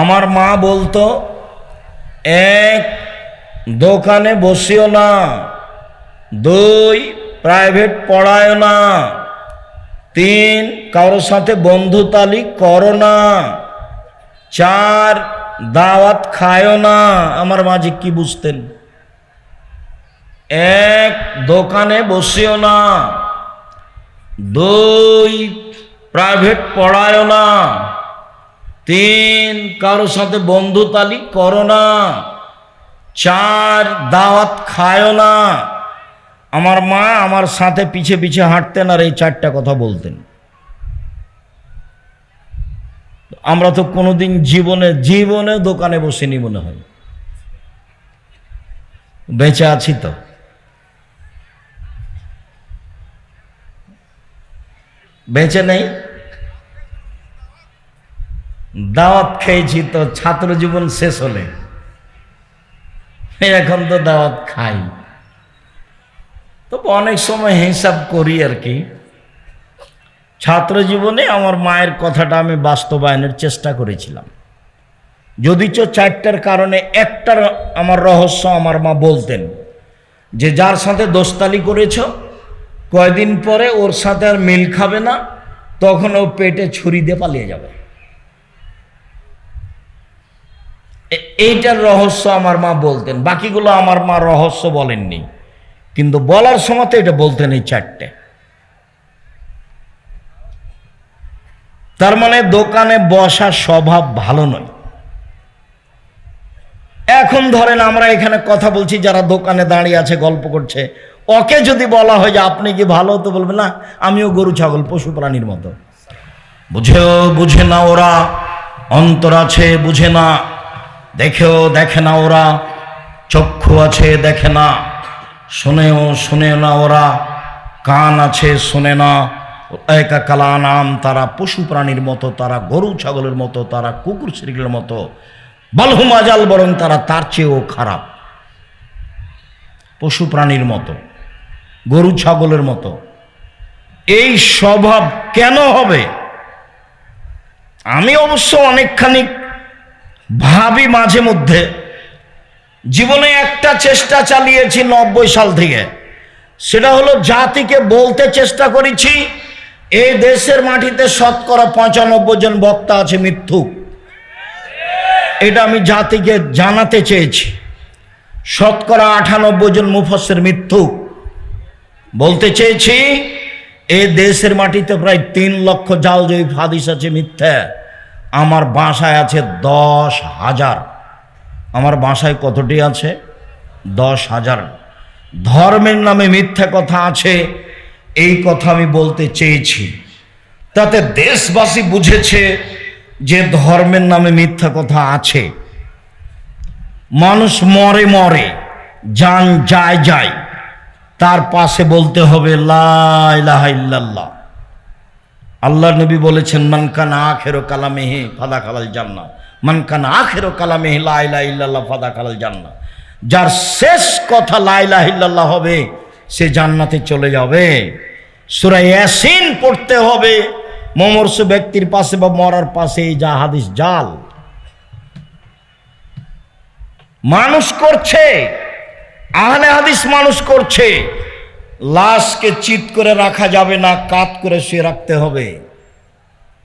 আমার মা বলতো, এক দোকানে বসিও না, দুই প্রাইভেট পড়ায় না, তিন কারোর সাথে বন্ধুতালি করো না, চার দাওয়াত খায়ও না। আমার মাঝে কি বুঝতেন? এক দোকানে বসিও না, দুই প্রাইভেট পড়ায়ও না তিন কারোর সাথে বন্ধুতালি করো না। চার, দাওয়াত খায়ও না। আমার মা আমার সাথে পিছে পিছে হাঁটতেন আর এই চারটা কথা বলতেন। আমরা তো কোনোদিন জীবনে জীবনে দোকানে বসিনি মনে হয়। বেঁচে আছি তো। বেঁচে নেই? দাওয়াত খেয়েছি তো ছাত্র জীবন শেষ হলে। এখন তো দাওয়াত খাই। তবে অনেক সময় হিসাব করি আর কি। ছাত্র জীবনে আমার মায়ের কথাটা আমি বাস্তবায়নের চেষ্টা করেছিলাম। যদিচ চারটার কারণে একটার আমার রহস্য আমার মা বলতেন যে, যার সাথে দোস্তালি করেছ, কয়দিন পরে ওর সাথে আর মিল খাবে না, তখন ও পেটে ছুরি দিয়ে পালিয়ে যাবে এ- এইটার রহস্য আমার মা বলতেন। বাকিগুলো আমার মা রহস্য বলেননি। কিন্তু বলার সময় এটা বলতেন এই চারটে। তার মানে দোকানে বসার স্বভাব ভালো নয়। এখন ধরেন আমরা এখানে কথা বলছি, যারা দোকানে দাঁড়িয়ে আছে, গল্প করছে। ওকে যদি বলা হয় যে, আপনি কি ভালো? তো বলবে, না, আমিও গরু, ছাগল, পশু, প্রাণীর মতো। বুঝেও বুঝে না ওরা, অন্তর আছে বুঝে না। দেখেও দেখে না ওরা, চক্ষু আছে দেখে না, শোনেও শুনে না ওরা, কান আছে শোনে না একা কালা নাম তারা পশু প্রাণীর মতো, তারা গরু ছাগলের মতো, তারা কুকুর শ্রীগুলোর মতো বালহুমাজাল বরং তারা তার চেয়েও খারাপ। পশু প্রাণীর মতো, গরু ছাগলের মতো। এই স্বভাব কেন হবে? আমি অবশ্য অনেকখানি ভাবি মাঝে মধ্যে, জীবনে একটা চেষ্টা চালিয়েছি নব্বই সাল থেকে। সেটা হলো জাতিকে বলতে চেষ্টা করেছি, এই দেশের মাটিতে শতকরা পঁচানব্বই জন বক্তা আছে মিথ্যুক। এটা আমি জাতিকে জানাতে চেয়েছি। শতকরা আটানব্বই জন মুফসের মিথ্যুক। বলতে চেয়েছি এ দেশের মাটিতে প্রায় তিন লক্ষ জাল জয়ী হাদিস আছে মিথ্যা। আমার বাসায় আছে দশ হাজার। আমার বাসায় কতটি আছে? দশ হাজার। ধর্মের নামে মিথ্যা কথা আছে, এই কথা আমি বলতে চেয়েছি। তাতে দেশবাসী বুঝেছে যে ধর্মের নামে মিথ্যা কথা আছে। মানুষ মরে মরে, যান যায় যায়, তার পাশে বলতে হবে লা ইলাহা ইল্লাল্লাহ। আল্লাহ নবী বলেছেন মানকান আখেরো কালামেহে ফাদা খালাল জান্না মানকান আখেরো কালামেহে লা ইলাহা ইল্লাল্লাহ ফাদা খালাল জান্না যার শেষ কথা লা ইলাহা ইল্লাল্লাহ হবে, সে জান্নাতে চলে যাবে। সূরা ইয়াসিন পড়তে হবে। মমর্ষ ব্যক্তির পাশে বা মরার পাশে যা হাদিস জাল। মানুষ করছে, আহলে হাদিস মানুষ করছে। লাশকে চিৎ করে রাখা যাবে না, কাত করে শুয়ে রাখতে হবে।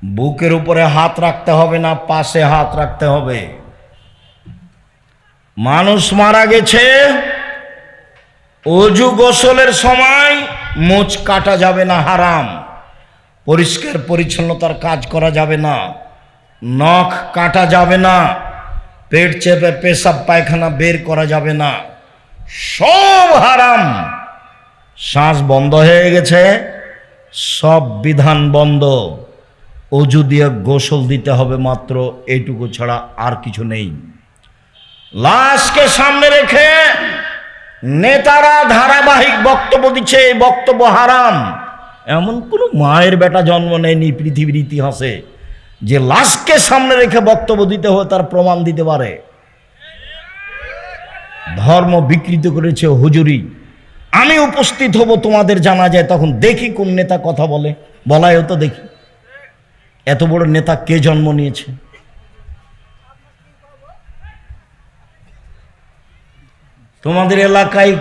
বুকের উপরে হাত রাখতে হবে না, পাশে হাত রাখতে হবে। মানুষ মারা গেছে, অজু গোসলের সময় মোচ কাটা যাবে না, হারাম। পরিষ্কার পরিচ্ছন্নতার কাজ করা যাবে না, নখ কাটা যাবে না, পেট চেপে পেশাব পায়খানা বের করা যাবে না, সব হারাম। শ্বাস বন্ধ হয়ে গেছে, সব বিধান বন্ধ। অজু দিয়ে গোসল দিতে হবে মাত্র এইটুকু ছাড়া আর কিছু নেই। লাশকে সামনে রেখে নেতারা ধারাবাহিক বক্তব্য দিচ্ছে, এই বক্তব্য হারাম। এমন কোনো মায়ের বেটা জন্ম নেয়নি পৃথিবীর ইতিহাসে, যে লাশকে সামনে রেখে বক্তব্য দিতে হয় তার প্রমাণ দিতে পারে। ধর্ম বিকৃত করেছে হুজুরি। আমি উপস্থিত হব তোমাদের জানা যায় তখন দেখি কোন নেতা কথা বলে। বলায়ও তো দেখি। এত বড় নেতা কে জন্ম নিয়েছে? তোমাদের এলাকায়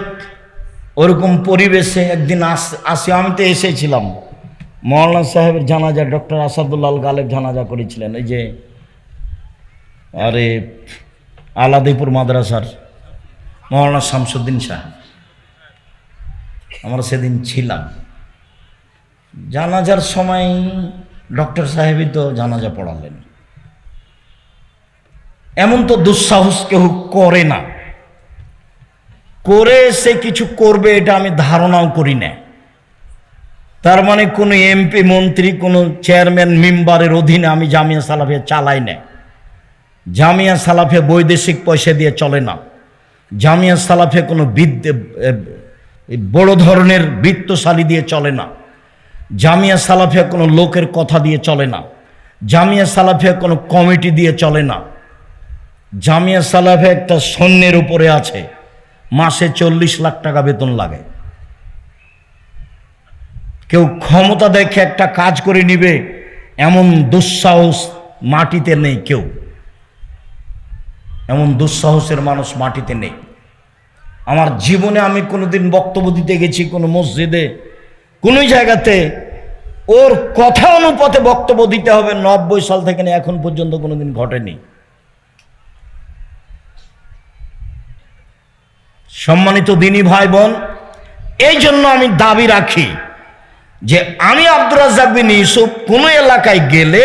ওরকম পরিবেশে একদিন আসি, আমি তো এসেছিলাম। মৌলানা সাহেবের জানাজা, ডক্টর আসাদুল্লাল গালেব জানাজা করেছিলেন। এই যে, আরে, আলাদিপুর মাদ্রাসার মৌলানা শামসুদ্দিন সাহেব। সেদিন ছিলাম। জানাজার সময় ডক্টর সাহেবই তো জানাজা পড়ালেন। এমন তো দুঃসাহস কেউ করে না। করে সে কিছু করবে এটা আমি ধারণাও করি না। তার মানে কোনো এমপি, মন্ত্রী, কোনো চেয়ারম্যান, মেম্বারের অধীনে আমি জামিয়া সালাফিয়া চালাই না। জামিয়া সালাফে বৈদেশিক পয়সা দিয়ে চলে না। জামিয়া সালাফে কোনো বিদ্যে বড় ধরনের বৃত্তশালী দিয়ে চলে না। জামিয়া সালাফিয়া কোনো লোকের কথা দিয়ে চলে না। জামিয়া সালাফিয়া কোনো কমিটি দিয়ে চলে না। জামিয়া সালাফে একটা সৈন্যের উপরে আছে। মাসে চল্লিশ লাখ টাকা বেতন লাগে। কেউ ক্ষমতা দেখে একটা কাজ করে নিবে, এমন দুঃসাহস মাটিতে নেই কেউ। এমন দুঃসাহসের মানুষ মাটিতে নেই। আমার জীবনে আমি কোনোদিন বক্তব্য দিতে গেছি কোনো মসজিদে, কোনো জায়গাতে। ওর কথা অনুপাতে বক্তব্য দিতে হবে, নব্বই সাল থেকে নিয়ে এখন পর্যন্ত কোনোদিন ঘটেনি। সম্মানিত দিনী ভাই বোন এই জন্য আমি দাবি রাখি যে আমি আব্দুর রাজ্জাক বিন ইউসুফ কোনো এলাকায় গেলে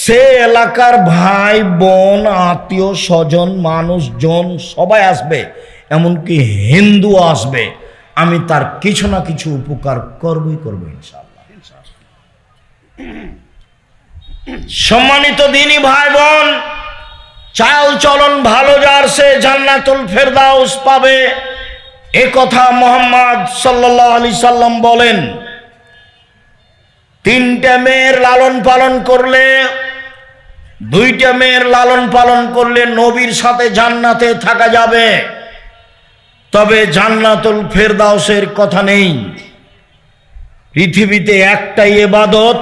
সে এলাকার ভাই, বোন, আত্মীয়, স্বজন, মানুষজন সবাই আসবে। এমনকি হিন্দু আসবে, আমি তার কিছু না কিছু উপকার করবই করব সম্মানিত দিনী ভাই বোন চাল চলন ভালো যার, সে জান্নাতুল ফেরদাউস পাবে। এ কথা মোহাম্মদ সাল্লাহ আলি সাল্লাম বলেন, তিনটা মেয়ের লালন পালন করলে, দুইটা মেয়ের লালন পালন করলে নবীর সাথে জান্নাতে থাকা যাবে। তবে জান্নাতুল ফেরদাউসের কথা নেই। পৃথিবীতে একটাই এবাদত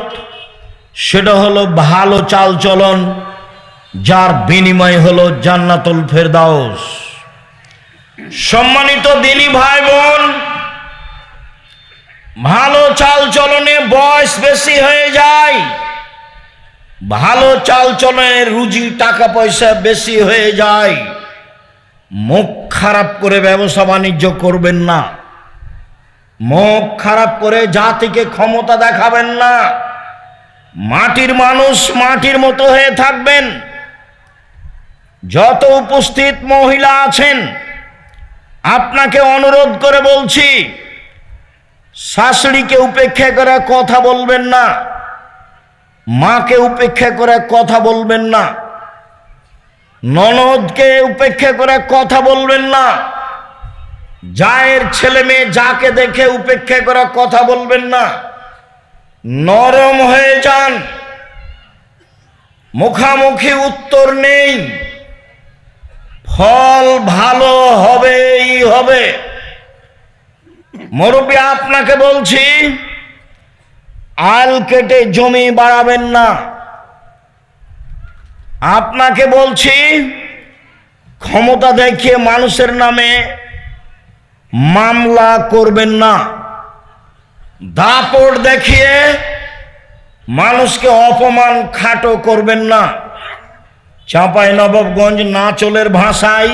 সেটা হলো ভালো চাল চলন যার বিনিময় হলো জান্নাতুল ফেরদাউস। সম্মানিত দিনী ভাই বোন ভালো চাল চলনে বয়স বেশি হয়ে যায়, ভালো চাল চলনে রুজি টাকা পয়সা বেশি হয়ে যায়। মুখ খারাপ করে ব্যবসা বাণিজ্য করবেন না। মুখ খারাপ করে জাতিকে ক্ষমতা দেখাবেন না। মাটির মানুষ মাটির মতো হয়ে থাকবেন। যত উপস্থিত মহিলা আছেন, আপনাকে অনুরোধ করে বলছি, শাশুড়িকে উপেক্ষা করে কথা বলবেন না। মাকে উপেক্ষা করে কথা বলবেন না। ননদকে উপেক্ষা করে কথা বলবেন না। জায়ের ছেলে মেয়ে যাকে দেখে উপেক্ষা করে কথা বলবেন না। নরম হয়ে যান। মুখামুখি উত্তর নেই। ফল ভালো হবেই হবে। মুরব্বী, আপনাকে বলছি, আল কেটে জমি বাড়াবেন না। আপনাকে বলছি, ক্ষমতা দেখিয়ে মানুষের নামে মামলা করবেন না। দাপট দেখিয়ে মানুষকে অপমান খাটো করবেন না। চাঁপাই নবাবগঞ্জ নাচলের ভাষায়,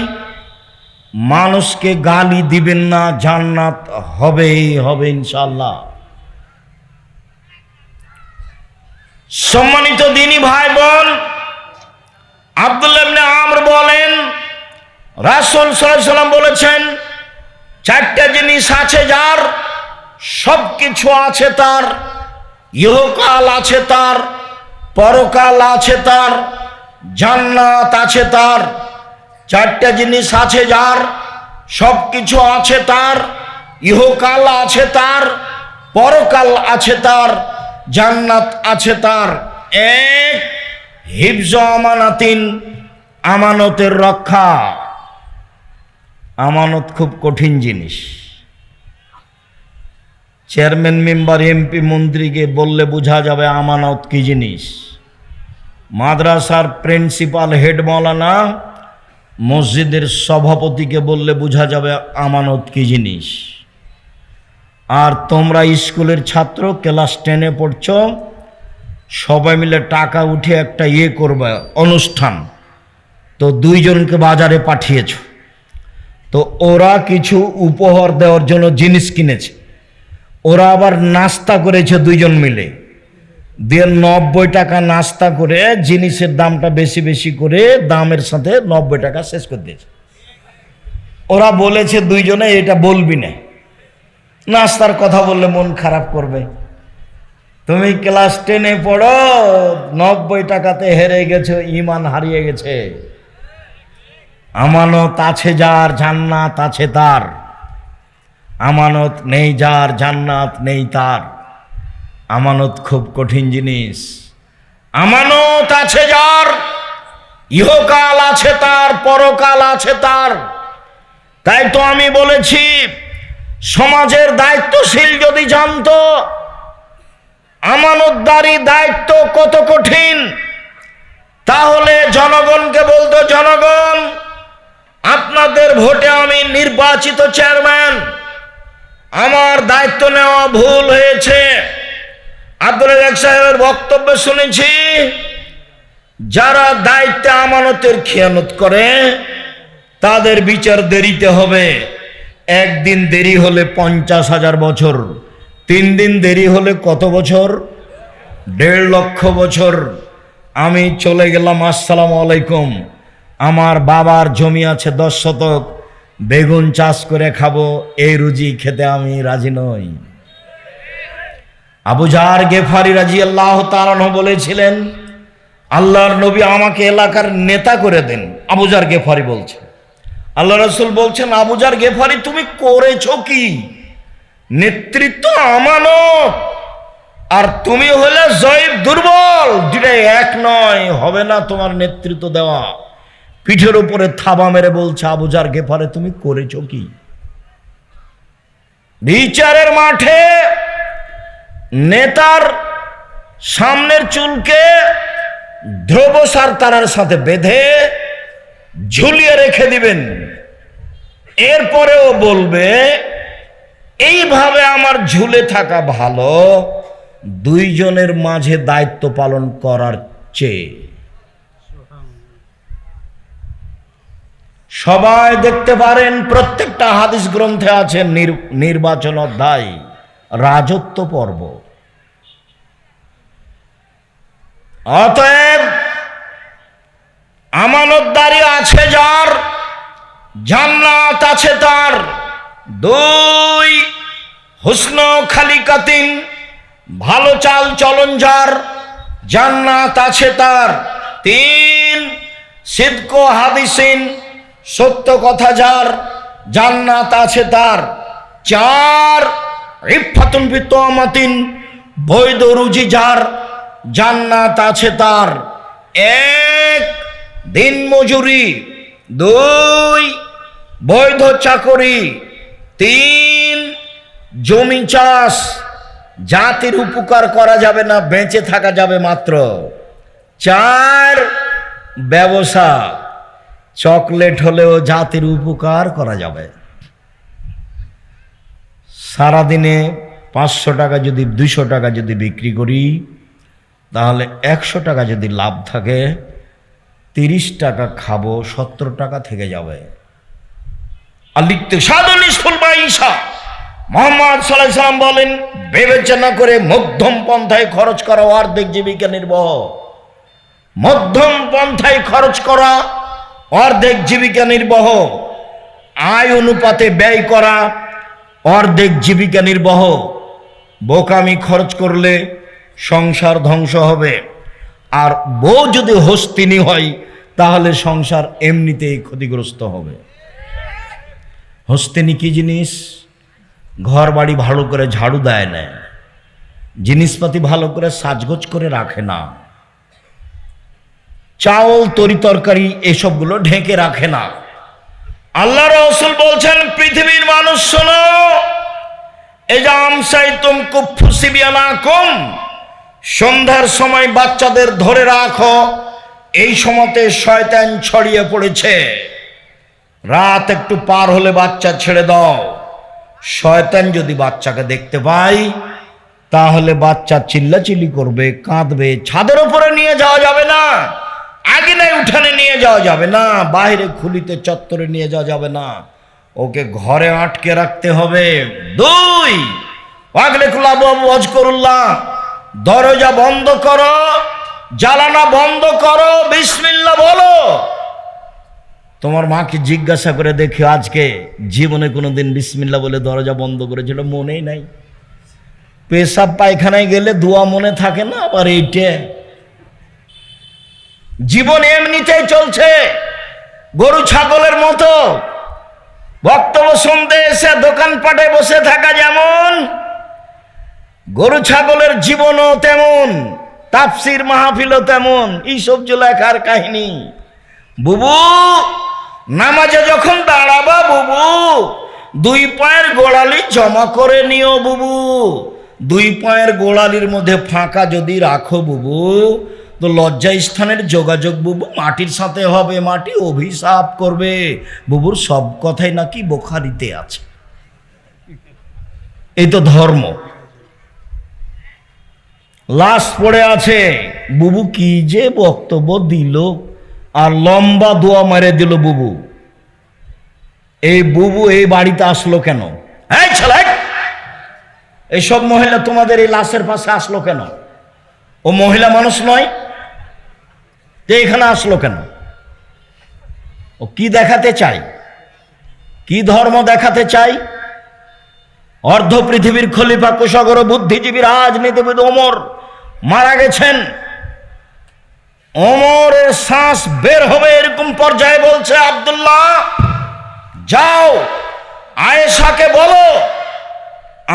মানুষকে গালি দিবেন না, জান্নাত হবেই হবে ইনশাল্লাহ সম্মানিত দিনী ভাই বোন আব্দুল্লাহ আমর বলেন, রাসুল সাল্লাম বলেছেন, চারটা জিনিস আছে যার সব কিছু আছে তার, ইহকাল আছে তার, পরকাল আছে তার, জান্নাত আছে তার, চারটা জিনিস আছে যার সব কিছু আছে তার, ইহকাল আছে তার, পরকাল আছে তার, জান্নাত আছে তার। এক হিফজ আমানাতিন আমানতের রক্ষা। আমানত খুব কঠিন জিনিস। চেয়ারম্যান, মেম্বার, এমপি, মন্ত্রীকে বললে বোঝা যাবে আমানত কি জিনিস। মাদ্রাসার প্রিন্সিপাল, হেড মৌলানা মসজিদের সভাপতিকে বললে বোঝা যাবে আমানত কি জিনিস। আর তোমরা স্কুলের ছাত্র, ক্লাস টেনে পড়ছ সবাই মিলে টাকা উঠে একটা ইয়ে করবে, অনুষ্ঠান। তো দুইজনকে বাজারে পাঠিয়েছ। তো ওরা কিছু উপহার দেওয়ার জন্য জিনিস কিনেছে। ওরা আবার নাস্তা করেছে দুইজন মিলে। দিয়ে নব্বই টাকা নাস্তা করে জিনিসের দামটা বেশি বেশি করে দামের সাথে নব্বই টাকা শেষ করে দিয়েছে। ওরা বলেছে দুইজনে, এটা বলবি না। নাস্তার কথা বললে মন খারাপ করবে। তুমি ক্লাস টেনে পড়ো, নব্বই টাকাতে হেরে গেছো, ইমান হারিয়ে গেছে। আমানত আছে যার, জান্নাত আছে তার। আমানত নেই যার, জান্নাত নেই তার। আমানত খুব কঠিন জিনিস। আমানত আছে যার, ইহকাল আছে তার, পরকাল আছে তার। তাই তো আমি বলেছি, সমাজের দায়িত্বশীল যদি জানতো আমানতদারি দায়িত্ব কত কঠিন? তাহলে জনগণকে বলতো, জনগণ, আপনাদের ভোটে আমি নির্বাচিত চেয়ারম্যান। আমার দায়িত্ব নেওয়া ভুল হয়েছে। আব্দুল রাজাক সাহেবের বক্তব্য শুনেছি, যারা দায়িত্বে আমানতের খেয়ানত করে, তাদের বিচার দেরিতে হবে। একদিন দেরি হলে পঞ্চাশ হাজার বছর। তিন দিন দেরি হলে কত বছর? দেড় লক্ষ বছর। আমি চলে গেলাম, আসসালামু আলাইকুম। আমার বাবার জমি আছে দশ শতক। বেগুন চাষ করে খাব, এই রুজি খেতে আমি রাজি নই। আবুজার গেফারি রাজি আল্লাহ বলেছিলেন, আল্লাহর নবী আমাকে এলাকার নেতা করে দেন আবুজার গেফারি বলছে। আল্লাহ রসুল বলছেন আবুজার গেফারি, তুমি করেছ কি? নেতৃত্ব আমানত। আর তুমি হলে জয়ীব দুর্বল। দুটাই এক নয়, হবে না তোমার নেতৃত্ব দেওয়া। পিঠের উপরে থাবা মেরে বলছে আবুজার গেফারে তুমি করেছ কি? বিচারের মাঠে নেতার সামনের চুলকে ধ্রুবসার তারার সাথে বেঁধে ঝুলিয়ে রেখে দিবেন। এরপরেও বলবে এইভাবে আমার ঝুলে থাকা ভালো। দুইজনের মাঝে দায়িত্ব পালন করার চেয়ে। সবাই দেখতে পারেন, প্রত্যেকটা হাদিস গ্রন্থে আছে নির- নির্বাচন অধ্যায়, রাজত্ব পর্ব। অতএব আমানতদারি আছে যার, জান্নাত আছে তার। দুই হুসন খালিকাতিন ভালো চাল চলন যার জান্নাত আছে তার তিন। সিদ্ক হাদিসিন, সত্য কথা যার, জান্নাত আছে তার চার। রিফাতুন বিতমাতিন বৈধ রুজি যার, জান্নাত আছে তার এক। দিন মজুরি দুই, বৈধ চাকরি তিন। জমি চাষ, জাতির উপকার করা যাবে না, বেঁচে থাকা যাবে মাত্র। চার, ব্যবসা। চকলেট হলেও জাতির উপকার করা যাবে। সারাদিনে পাঁচশো টাকা যদি, দুইশো টাকা যদি বিক্রি করি, তাহলে একশো টাকা যদি লাভ থাকে, তিরিশ টাকা খাব, সত্তর টাকা থেকে যাবে। আর লিখতে সাধনী বা ঈশা। মোহাম্মদ সাল্লাম বলেন, বিবেচনা করে মধ্যম পন্থায় খরচ করা অর্ধেক জীবিকা নির্বাহ। মধ্যম পন্থায় খরচ করা অর্ধেক জীবিকা নির্বাহ। আয় অনুপাতে ব্যয় করা অর্ধেক জীবিকা নির্বাহ। বোকামি খরচ করলে সংসার ধ্বংস হবে। আর বউ যদি হস্তিনী হয়, তাহলে সংসার এমনিতেই ক্ষতিগ্রস্ত হবে। হস্তিনী কি জিনিস? ঘর বাড়ি ভালো করে ঝাড়ু দেয় না। জিনিসপাতি ভালো করে সাজগোজ করে রাখে না। চাউল, তরি তরকারি এসবগুলো ঢেকে রাখে না। আল্লাহ রসুল বলছেন, পৃথিবীর মানুষ শোনো সন্ধ্যার সময় বাচ্চাদের ধরে রাখো, এই সময়তে শয়তান ছড়িয়ে পড়েছে। রাত একটু পার হলে বাচ্চা ছেড়ে দাও। শয়তান যদি বাচ্চাকে দেখতে পাই তাহলে বাচ্চা চিল্লাচিল্লি করবে, কাঁদবে, ছাদের উপরে নিয়ে যাওয়া যাবে না আগে উঠানে নিয়ে যাওয়া যাবে না, বাইরে খুলিতে চত্বরে নিয়ে যাওয়া যাবে না। ওকে ঘরে আটকে রাখতে হবে। দুই আগলে কুলাবু অজ করুল্লাহ দরজা বন্ধ করো জ্বালানা বন্ধ করো বিসমিল্লা বলো। তোমার মাকে জিজ্ঞাসা করে দেখি আজকে জীবনে কোনোদিন বিসমিল্লা বলে দরজা বন্ধ করেছিল, মনেই নাই। পেশাব পায়খানায় গেলে দোয়া মনে থাকে না, আবার এইটে। জীবন এমনিতেই চলছে, গরু ছাগলের মতো। বক্তব্য শুনতে এসে দোকানপাটে বসে থাকা যেমন, গরু ছাগলের জীবনও তেমন তাপসির মাহফিলও তেমন, এইসব লেখার কাহিনী। বুবু নামাজে যখন দাঁড়াবা বুবু, দুই পায়ের গোড়ালি জমা করে নিও বুবু। দুই পায়ের গোড়ালির মধ্যে ফাঁকা যদি রাখো বুবু, তো লজ্জা স্থানের যোগাযোগ বুবু মাটির সাথে হবে, মাটি অভিশাপ করবে। বুবুর সব কথাই নাকি বোখারিতে আছে। এই তো ধর্ম। লাশ পড়ে আছে, বুবু কি যে বক্তব্য দিল? আর লম্বা দোয়া মেরে দিল বুবু। এই বুবু এই বাড়িতে আসলো কেন? এই ছেলে! এইসব মহিলা তোমাদের এই লাশের পাশে আসলো কেন? ও মহিলা মানুষ নয়। তো এখানে আসলো কেন? ও কি দেখাতে চাই কি ধর্ম দেখাতে চাই অর্ধ পৃথিবীর খলিফা কুশাগর বুদ্ধিজীবী রাজনীতিবিদ ওমর মারা গেছেন। ওমরের শ্বাস বের হবে এরকম পর্যায়ে বলছে আব্দুল্লাহ, যাও, আয়েশাকে বলো,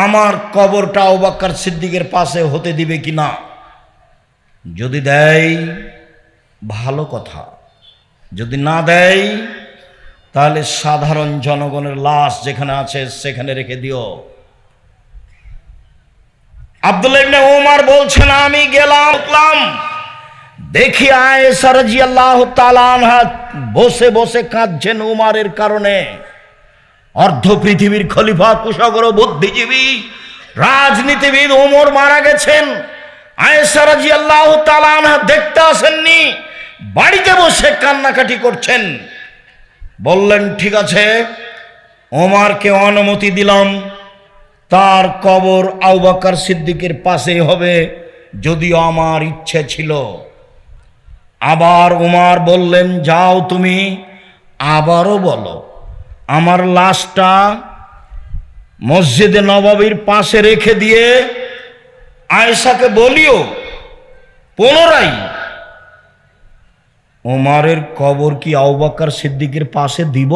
আমার কবরটা ওবাক্কার সিদ্দিকের পাশে হতে দিবে কি না যদি দেয়, ভালো কথা। যদি না দেয়, তাহলে সাধারণ জনগণের লাশ যেখানে আছে সেখানে রেখে দিও। আব্দুল্লাহ ইবনে ওমর বলছেন আমি গেলাম দেখি বসে বসে কাঁদছেন উমারের কারণে। অর্ধ পৃথিবীর খলিফা, কুশাগর, বুদ্ধিজীবী, রাজনীতিবিদ ওমর মারা গেছেন। আয়েশা রাদিয়াল্লাহু তাআলা আনহা দেখতে আসেননি, বাড়িতে বসে কান্নাকাটি করছেন। বললেন, ঠিক আছে ওমারকে অনুমতি দিলাম। তার কবর আউবাকার সিদ্দিকের পাশেই হবে, যদিও আমার ইচ্ছে ছিল। আবার উমার বললেন, যাও তুমি, আবারও বলো, আমার লাশটা মসজিদে নবাবির পাশে রেখে দিয়ে আয়েশাকে বলিও, পুনরায়। ওমারের কবর কি আউবাকার সিদ্দিকের পাশে দিব?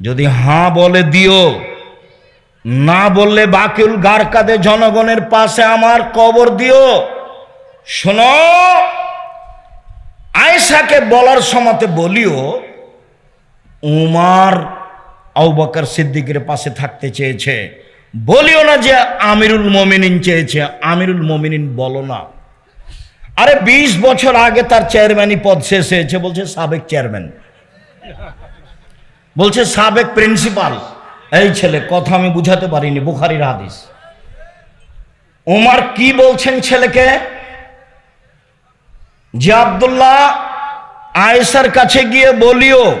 যদি হাঁ বলে দিও, না বললে বাকিউল গারকাদে জনগণের পাশে আমার কবর দিও। শোনো আয়েশাকে বলার সময়তে বলিও, উমার আউবাকার সিদ্দিকের পাশে থাকতে চেয়েছে। বলিও না যে আমিরুল মমিনিন চেয়েছে। আমিরুল মমিনিন বলো না। আরে ২০ বছর আগে তার চেয়ারম্যানই পদ শেষ হয়েছে, বলছে সাবেক চেয়ারম্যান। বলছে সাবেক প্রিন্সিপাল। এই ছেলে, কথা আমি বুঝাতে পারিনি, বুখারির হাদিস। ওমার কি বলছেন ছেলেকে? যে আবদুল্লাহ আয়েশার কাছে গিয়ে বলিও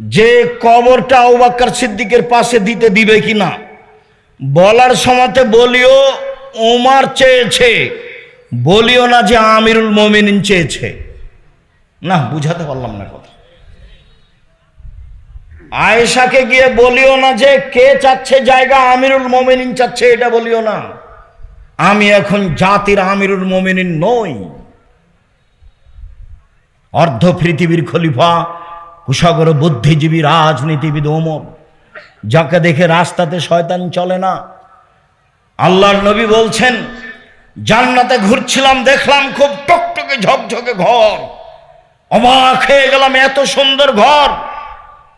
যে কবরটা আউবাক্কার সিদ্দিকের পাশে দিতে দিবে কিনা? বলার সময়তে বলিও ওমার চেয়েছে। বলিও না যে আমিরুল মমিনিন চেয়েছে। না, বুঝাতে পারলাম না কথা। আয়েশাকে গিয়ে বলিও না যে কে চাচ্ছে জায়গা, আমিরুল মমিনিন চাচ্ছে, এটা বলিও না। আমি এখন জাতির আমিরুল মমিনিন নই। অর্ধ পৃথিবীর খলিফা কুশাগর বুদ্ধিজীবী, রাজনীতিবিদ, ওমর। যাকে দেখে রাস্তাতে শয়তান চলে না। আল্লাহর নবী বলছেন, জান্নাতে ঘুরছিলাম, দেখলাম খুব টকটকে ঝকঝকে ঘর। অবাক হয়ে গেলাম, এত সুন্দর ঘর।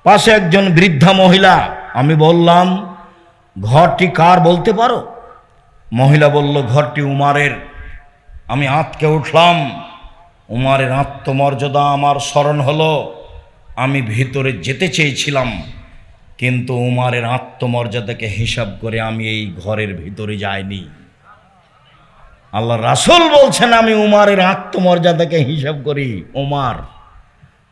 পাশে একজন বৃদ্ধা মহিলা, আমি বললাম, ঘরটি কার বলতে পারো? মহিলা বলল, ঘরটি উমারের। আমি আঁতকে উঠলাম। উমারের আত্মমর্যাদা আমার স্মরণ হলো। আমি ভিতরে যেতে চেয়েছিলাম, কিন্তু উমারের আত্মমর্যাদাকে হিসাব করে আমি এই ঘরের ভিতরে যাইনি। আল্লাহ রাসুল বলছেন, আমি উমারের আত্মমর্যাদাকে হিসাব করি। উমার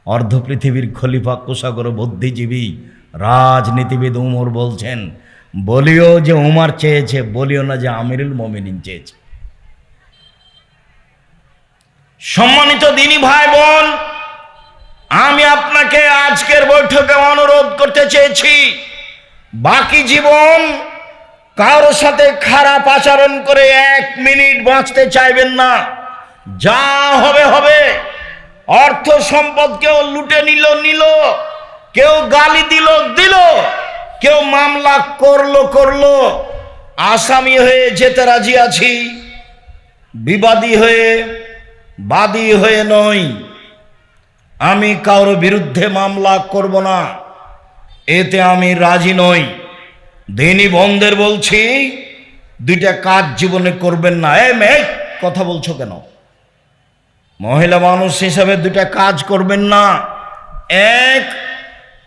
অর্ধ পৃথিবীর খলিফা কোষাগর বুদ্ধিজীবী, রাজনীতিবিদ উমর বলছেন বলিও যে উমার চেয়েছে, বলিও না যে আমিরুল মমিনিন চেয়েছে। সম্মানিত দিনী ভাই বোন, আমি আপনাকে আজকের বৈঠকে অনুরোধ করতে চেয়েছি। বাকি জীবন কারোর সাথে খারাপ আচরণ করে এক মিনিট বাঁচতে চাইবেন না। যা হবে হবে। অর্থ সম্পদ কেউ লুটে নিল নিল। কেউ গালি দিল দিল। কেউ মামলা করল করল। আসামি হয়ে যেতে রাজি আছি। বিবাদী হয়ে, বাদী হয়ে নয় আমি কারোর বিরুদ্ধে মামলা করব না। এতে আমি রাজি নই। দিনী বন্ধের বলছি, দুইটা কাজ জীবনে করবেন না। এ মেয়ে, কথা বলছো কেন? মহিলা মানুষ হিসাবে দুইটা কাজ করবেন না। এক,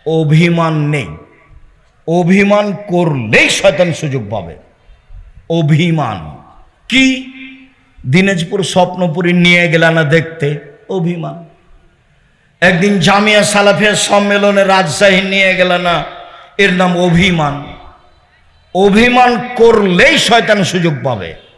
অভিমান নেই। অভিমান করলেই শয়তান সুযোগ পাবে। অভিমান। কি? দিনাজপুর স্বপ্নপুরী নিয়ে গেল না দেখতে? অভিমান। একদিন জামিয়া সালাফিয়া সম্মেলনে রাজশাহী নিয়ে গেল না, এর নাম অভিমান। অভিমান করলেই শয়তান সুযোগ পাবে।